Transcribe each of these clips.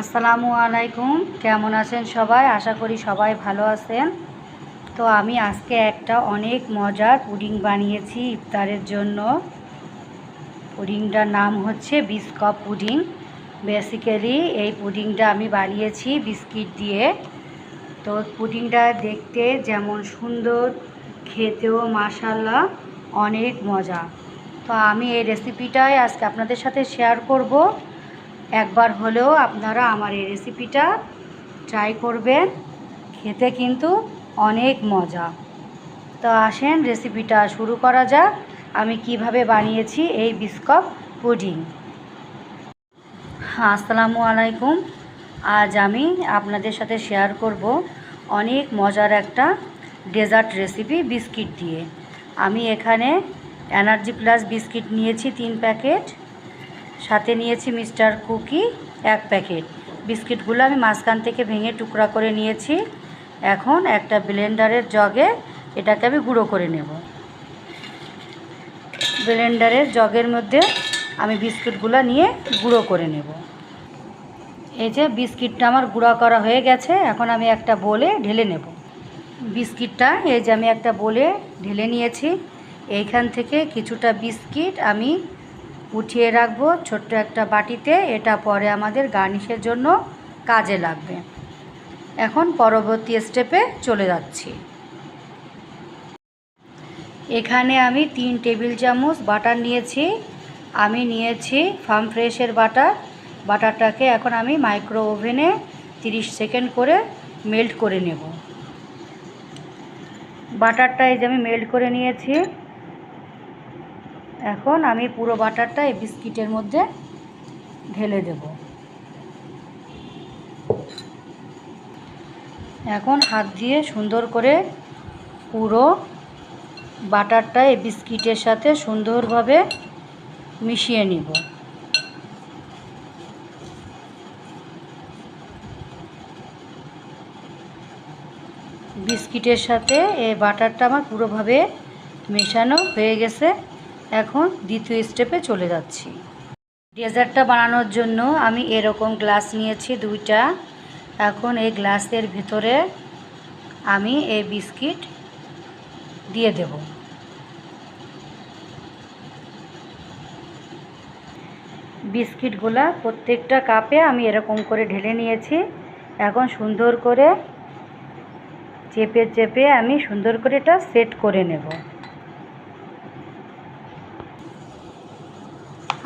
আসসালামু আলাইকুম। কেমন আছেন সবাই? আশা করি সবাই ভালো আছেন। তো আমি আজকে একটা অনেক মজার পুডিং বানিয়েছি ইফতারের জন্য। পুডিংটার নাম হচ্ছে বিস্কপ পুডিং। বেসিক্যালি এই পুডিংটা আমি বানিয়েছি বিস্কিট দিয়ে। তো পুডিংটা দেখতে যেমন সুন্দর, খেতেও মাসাল্লাহ অনেক মজা। তো আমি এই রেসিপিটাই আজকে আপনাদের সাথে শেয়ার করব। একবার হলেও আপনারা আমার এই রেসিপিটা ট্রাই করবেন। খেতে কিন্তু অনেক মজা। তো আসেন রেসিপিটা শুরু করা যাক। আমি কীভাবে বানিয়েছি এই বিস্কপ পুডিং। আসসালামু আলাইকুম। আজ আমি আপনাদের সাথে শেয়ার করব অনেক মজার একটা ডেজার্ট রেসিপি বিস্কিট দিয়ে। আমি এখানে এনার্জি প্লাস বিস্কিট নিয়েছি তিন প্যাকেট। সাথে নিয়েছি মিস্টার কুকি এক প্যাকেট। বিস্কিটগুলো আমি মাঝখান থেকে ভেঙে টুকরা করে নিয়েছি। এখন একটা ব্লেন্ডারের জগে এটাকে আমি গুঁড়ো করে নেব। ব্লেন্ডারের জগের মধ্যে আমি বিস্কিটগুলো নিয়ে গুঁড়ো করে নেব। এই যে বিস্কিটটা আমার গুঁড়া করা হয়ে গেছে, এখন আমি একটা বলে ঢেলে নেব। বিস্কিটটা, এই যে আমি একটা বলে ঢেলে নিয়েছি। এইখান থেকে কিছুটা বিস্কিট আমি উঠিয়ে রাখব ছোট্ট একটা বাটিতে। এটা পরে আমাদের গার্নিশের জন্য কাজে লাগবে। এখন পরবর্তী স্টেপে চলে যাচ্ছি। এখানে আমি তিন টেবিল চামচ বাটার নিয়েছি। আমি নিয়েছি ফার্ম ফ্রেশের বাটার। বাটারটাকে এখন আমি মাইক্রো ওভেনে 30 সেকেন্ড করে মেল্ট করে নেব। বাটারটা এই যে আমি মেল্ট করে নিয়েছি। এখন আমি পুরো বাটারটা এই বিস্কিটের মধ্যে ঢেলে দেব। এখন হাত দিয়ে সুন্দর করে পুরো বাটারটা এই বিস্কিটের সাথে সুন্দরভাবে মিশিয়ে নিব। বিস্কিটের সাথে এই বাটারটা আমার পুরোভাবে মেশানো হয়ে গেছে। এখন দ্বিতীয় স্টেপে চলে যাচ্ছি। ডেজার্টটা বানানোর জন্য আমি এরকম গ্লাস নিয়েছি দুইটা। এখন এই গ্লাসের ভিতরে আমি এই বিস্কিট দিয়ে দেব। বিস্কিটগুলা প্রত্যেকটা কাপে আমি এরকম করে ঢেলে নিয়েছি। এখন সুন্দর করে চেপে চেপে আমি সুন্দর করে এটা সেট করে নেব।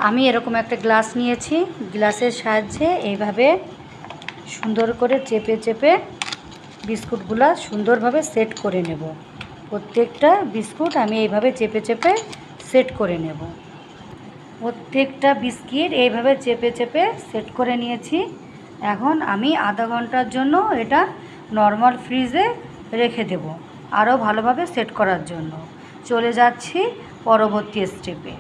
আমি এরকম একটা গ্লাস নিয়েছি, গ্লাসের সাহায্যে এইভাবে সুন্দর করে চেপে চেপে বিস্কুটগুলা সুন্দরভাবে সেট করে নেব। প্রত্যেকটা বিস্কুট আমি এইভাবে চেপে চেপে সেট করে নেব। প্রত্যেকটা বিস্কিট এইভাবে চেপে চেপে সেট করে নিয়েছি। এখন আমি আধা ঘণ্টার জন্য এটা নর্মাল ফ্রিজে রেখে দেব আরও ভালোভাবে সেট করার জন্য। চলে যাচ্ছি পরবর্তী স্টেপে।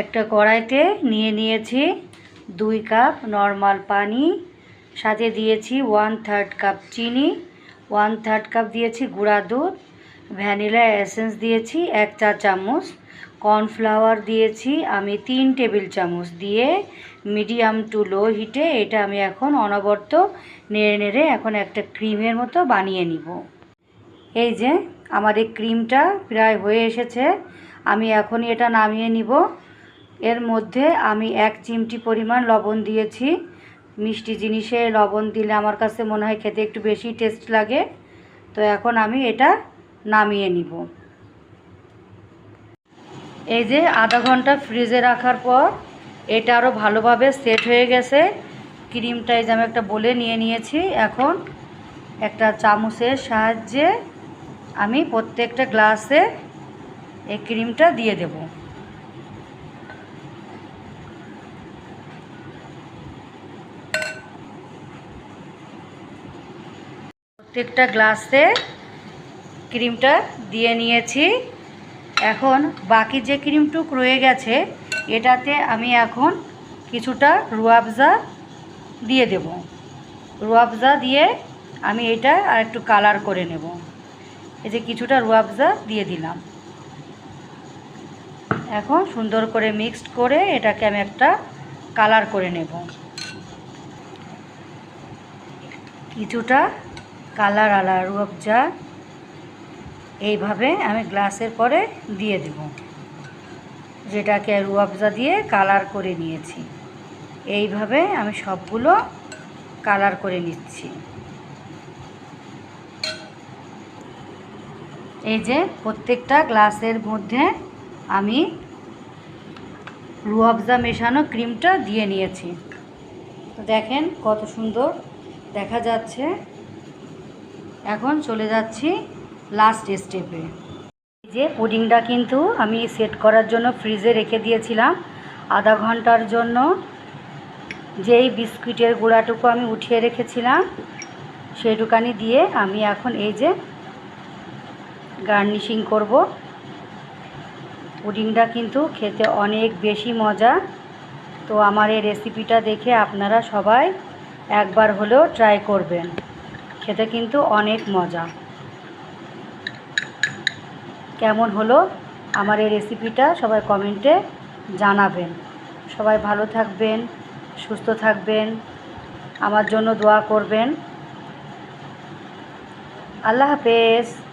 একটা কড়াইতে নিয়ে নিয়েছি দুই কাপ নর্মাল পানি, সাথে দিয়েছি ওয়ান থার্ড কাপ চিনি ওয়ান থার্ড কাপ দিয়েছি গুঁড়া দুধ, ভ্যানিলা এসেন্স দিয়েছি এক চা চামচ, কর্নফ্লাওয়ার দিয়েছি আমি তিন টেবিল চামচ দিয়ে, মিডিয়াম টু লো হিটে এটা আমি এখন অনবরত নেড়ে নেড়ে এখন একটা ক্রিমের মতো বানিয়ে নিব। এই যে, আমার এই ক্রিমটা প্রায় হয়ে এসেছে, আমি এখনই এটা নামিয়ে নিব। এর মধ্যে আমি এক চিমটি পরিমাণ লবণ দিয়েছি। মিষ্টি জিনিসে লবণ দিলে আমার কাছে মনে হয় খেতে একটু বেশি টেস্ট লাগে। তো এখন আমি এটা নামিয়ে নিব। এই যে আধা ঘণ্টা ফ্রিজে রাখার পর এটা আরও ভালোভাবে সেট হয়ে গেছে। ক্রিমটা এই যে আমি একটা বলে নিয়ে নিয়েছি। এখন একটা চামচের সাহায্যে আমি প্রত্যেকটা গ্লাসে এই ক্রিমটা দিয়ে দেবো। প্রত্যেকটা গ্লাসে ক্রিমটা দিয়ে নিয়েছি। এখন বাকি যে ক্রিমটুক রয়ে গেছে, এটাতে আমি এখন কিছুটা রুয়াবজা দিয়ে দেব। রুয়াবজা দিয়ে আমি এটা আর একটু কালার করে নেব। এই যে কিছুটা রুয়াবজা দিয়ে দিলাম। এখন সুন্দর করে মিক্সড করে এটাকে আমি একটা কালার করে নেব। কিছুটা কালার আলা রুয়াবজা এইভাবে আমি গ্লাসের পরে দিয়ে দেব। যেটাকে রুয়াবজা দিয়ে কালার করে নিয়েছি। এইভাবে আমি সবগুলো কালার করে নিচ্ছি। এই যে প্রত্যেকটা গ্লাসের মধ্যে আমি রুয়াবজা মেশানো ক্রিমটা দিয়ে নিয়েছি। তো দেখেন কত সুন্দর দেখা যাচ্ছে। এখন চলে যাচ্ছি লাস্ট স্টেপে যে পুডিংটা কিন্তু আমি সেট করার জন্য ফ্রিজে রেখে দিয়েছিলাম। আধা ঘণ্টার জন্য যেই বিস্কুটের গুঁড়াটুকু আমি উঠিয়ে রেখেছিলাম, সেইটুকানি দিয়ে আমি এখন এই যে গার্নিশিং করব। পুডিংটা কিন্তু খেতে অনেক বেশি মজা। তো আমার এই রেসিপিটা দেখে আপনারা সবাই একবার হলেও ট্রাই করবেন। খেতে কিন্তু অনেক মজা। কেমন হলো? আমার এই রেসিপিটা সবাই কমেন্টে জানাবেন। সবাই ভালো থাকবেন, সুস্থ থাকবেন, আমার জন্য দোয়া করবেন। আল্লাহ হাফেজ।